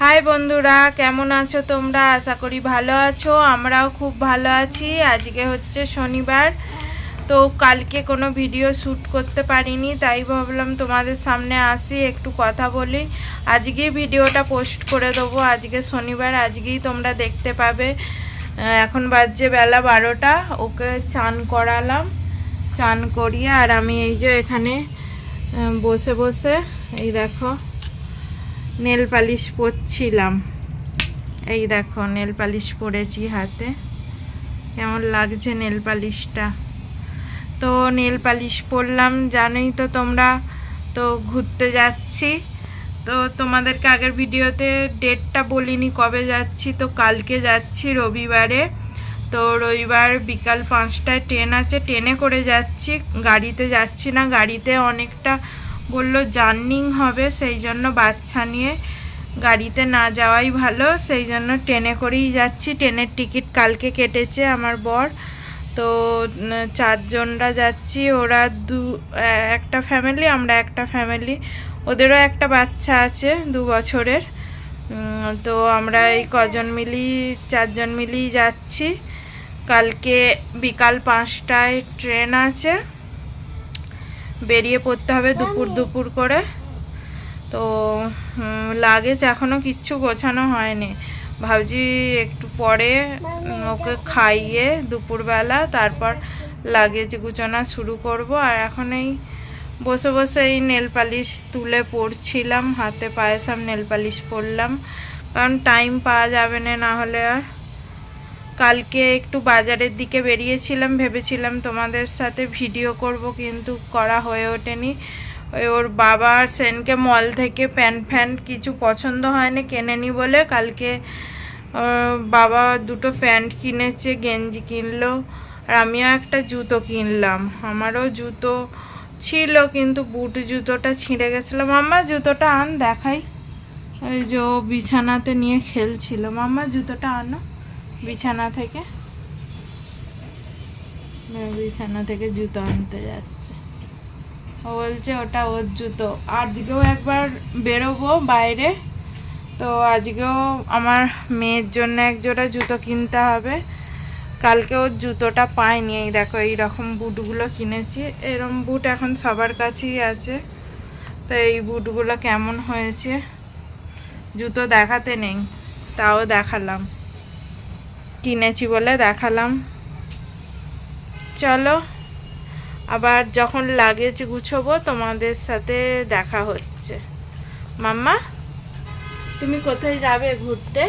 High বন্ধুরা, কেমন আছো তোমরা? আশা করি ভালো আছো, আমরাও খুব ভালো আছি। আজকে হচ্ছে শনিবার, তো কালকে কোনো ভিডিও শ্যুট করতে পারিনি, তাই ভাবলাম তোমাদের সামনে আসি, একটু কথা বলি। আজকেই ভিডিওটা পোস্ট করে দেবো, আজকে শনিবার, আজকেই তোমরা দেখতে পাবে। এখন বাজছে বেলা বারোটা, ওকে চান করালাম, চান করিয়ে, আর আমি এই যে এখানে বসে বসে, এই দেখো নেল পালিশ পরছিলাম। এই দেখো, নেল পালিশ পরেছি হাতে। কেমন লাগছে নেল পালিশটা? তো নেল পালিশ পরলাম, জানোই তো তোমরা, তো ঘুরতে যাচ্ছি। তো তোমাদেরকে আগের ভিডিওতে ডেটটা বলিনি কবে যাচ্ছি, তো কালকে যাচ্ছি রবিবারে। তো রবিবার বিকাল পাঁচটায় ট্রেন আছে, ট্রেনে করে যাচ্ছি। গাড়িতে যাচ্ছি না, গাড়িতে অনেকটা বলল, জার্নিং হবে, সেই জন্য বাচ্চা নিয়ে গাড়িতে না যাওয়াই ভালো। সেই জন্য ট্রেনে করেই যাচ্ছি। ট্রেনের টিকিট কালকে কেটেছে আমার বর। তো চারজনরা যাচ্ছি। ওরা দু একটা ফ্যামিলি আমরা একটা ফ্যামিলি ওদেরও একটা বাচ্চা আছে, দু বছরের। তো আমরা এই কজন মিলি চারজন মিলিই যাচ্ছি। কালকে বিকাল পাঁচটায় ট্রেন আছে। বেরিয়ে পড়তে হবে দুপুর দুপুর করে। তো লাগেজ এখনও কিচ্ছু গোছানো হয়নি। ভাবছি একটু পরে ওকে খাইয়ে দুপুরবেলা তারপর লাগেজ গুছানো শুরু করব। আর এখন এই বসে বসে এই নেল পালিশ তুলে পড়ছিলাম হাতে পায়ে সব নেল পালিশ পরলাম। কারণ টাইম পাওয়া যাবে না না হলে আর কালকে একটু বাজারের দিকে বেরিয়েছিলাম, ভেবেছিলাম তোমাদের সাথে ভিডিও করব কিন্তু করা হয়ে ওঠেনি। ওর বাবার সেনকে মল থেকে প্যান্ট ফ্যান্ট কিছু পছন্দ হয়নি কেনেনি বলে কালকে বাবা দুটো প্যান্ট কিনেছে, গেঞ্জি কিনলো আর আমিও একটা জুতো কিনলাম। আমারও জুতো ছিল কিন্তু বুট জুতোটা ছিঁড়ে গেছিল। মাম্মা, জুতোটা আন দেখাই। ওই যে বিছানাতে নিয়ে খেলছিল। মাম্মা, জুতোটা আনো। বিছানা থেকে। বিছানা থেকে জুতো আনতে যাচ্ছে। ও বলছে, ওটা ওর জুতো। আর দিকেও একবার বেরোবো বাইরে। তো আজকেও আমার মেয়ের জন্য এক জোড়া জুতো কিনতে হবে। কালকে ওর জুতোটা পায়নি এই দেখো, এই রকম বুটগুলো কিনেছি। এরম বুট এখন সবার কাছেই আছে। তো এই বুটগুলো কেমন হয়েছে? জুতো দেখাতে নেই, তাও দেখালাম। কিনেছি বলে দেখালাম। চলো আবার যখন লাগেজ গুছবো তোমাদের সাথে দেখা হচ্ছে। মাম্মা তুমি কোথায় যাবে ঘুরতে?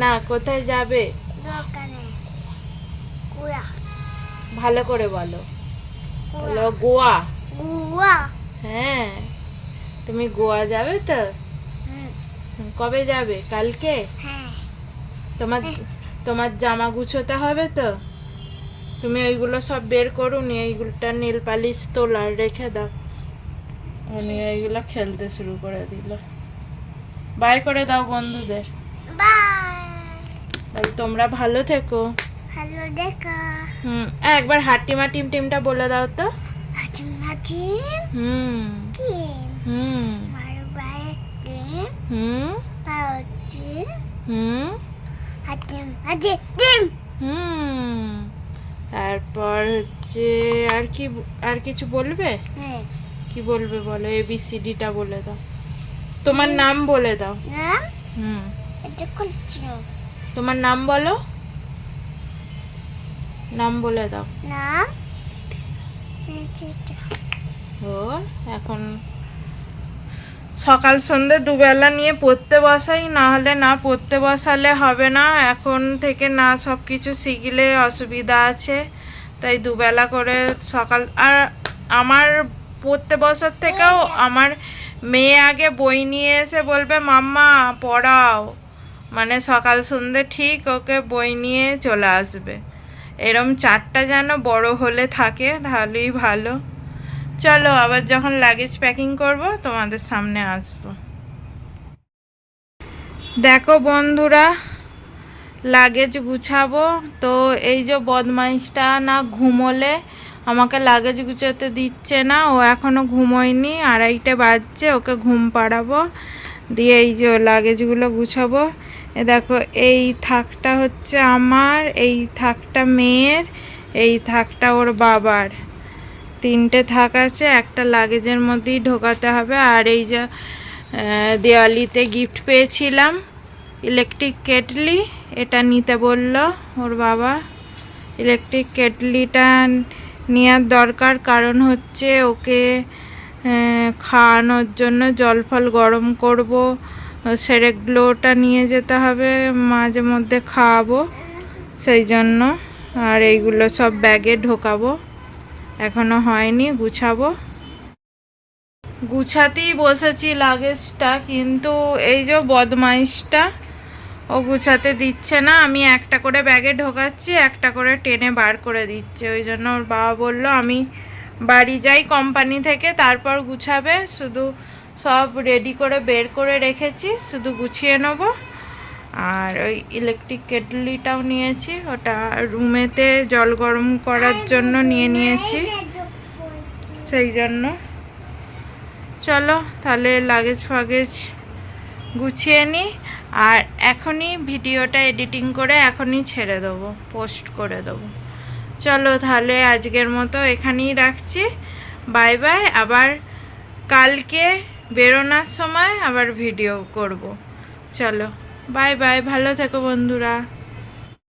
না কোথায় যাবে? ভালো করে বলো। বলো গোয়া? গোয়া। হ্যাঁ তুমি গোয়া যাবে তো? কবে যাবে? কালকে? হ্যাঁ তোমার তোমার জামা গুছোতে হবে তো। তুমি ওইগুলো সব বের করো নি এইগুলোটা নীল পালিশ তোলার রেখে দাও। উনি এইগুলো খেলতে শুরু করে দিল। বাই করে দাও বন্ধুদের। বাই। তোমরা ভালো থেকো। হ্যালো দেখা হুম একবার হাটিমা টিম টিমটা বলে দাও তো। হাজিম হাজিম হুম। কি হুম। মারু বাই ডিম হুম পাউচি হুম। হুম তারপর হচ্ছে আর কি আর কিছু বলবে? হ্যাঁ। কি বলবে বলো? এবিসিডিটা বলে দাও। তোমার নাম বলে দাও। হুম। তোমার নাম বলো? নাম বলে দাও। নাম? ও এখন সকাল সন্ধ্যে দুবেলা নিয়ে পড়তে বসাই না হলে না পড়তে বসালে হবে না। এখন থেকে না সব কিছু শিখলে অসুবিধা আছে। তাই দুবেলা করে সকাল, আর আমার পড়তে বসার থেকেও আমার মেয়ে আগে বই নিয়ে এসে বলবে, মাম্মা, পড়াও। মানে সকাল সন্ধ্যে ঠিক ওকে বই নিয়ে চলে আসবে। এরম চারটা যেন বড় হলে থাকে, তাহলেই ভালো। চলো, আবার যখন লাগেজ প্যাকিং করব, তোমাদের সামনে আসব। দেখো বন্ধুরা লাগেজ গুছাবো। তো এই যে বদমাইশটা না ঘুমোলে, আমাকে লাগেজ গুছাতে দিচ্ছে না, ও এখনও ঘুমোয়নি, আড়াইটে বাজছে, ওকে ঘুম পাড়াবো। দিয়ে এই যে লাগেজগুলো গুছাবো। এ দেখো, এই থাকটা হচ্ছে আমার, এই থাকটা মেয়ের, এই থাকটা ওর বাবার। তিনটে থাক আছে, একটা লাগেজের মধ্যেই ঢোকাতে হবে। আর এই যে দেওয়ালিতে গিফট পেয়েছিলাম ইলেকট্রিক কেটলি এটা নিতে বলল ওর বাবা। ইলেকট্রিক কেটলিটা নেওয়ার দরকার কারণ হচ্ছে ওকে খাওয়ানোর জন্য জল ফল গরম করব সেরেগুলোটা নিয়ে যেতে হবে, মাঝে মধ্যে খাওয়াবো, সেই জন্য। আর এইগুলো সব ব্যাগে ঢোকাবো। এখনও হয়নি, গুছাবো। গুছাতেই বসেছি লাগেজটা, কিন্তু এই যে বদমাইশটা, ও গুছাতে দিচ্ছে না। আমি একটা করে ব্যাগে ঢোকাচ্ছি, একটা করে টেনে বার করে দিচ্ছে। ওই জন্য ওর বাবা বলল, আমি বাড়ি যাই কোম্পানি থেকে, তারপর গুছাবে। শুধু সব রেডি করে বের করে রেখেছি, শুধু গুছিয়ে নেব। আর ওই ইলেকট্রিক কেটলিটাও নিয়েছি, ওটা রুমেতে জল গরম করার জন্য নিয়ে নিয়েছি। সেই জন্য। চলো, তাহলে লাগেজ ফাগেজ গুছিয়ে নিই আর এখনই ভিডিওটা এডিটিং করে এখনই ছেড়ে দেবো পোস্ট করে দেবো। চলো, তাহলে আজকের মতো এখানেই রাখছি। বাই বাই আবার কালকে বেরোনোর সময় আবার ভিডিও করব। চলো। বাই বাই ভালো থেকো বন্ধুরা।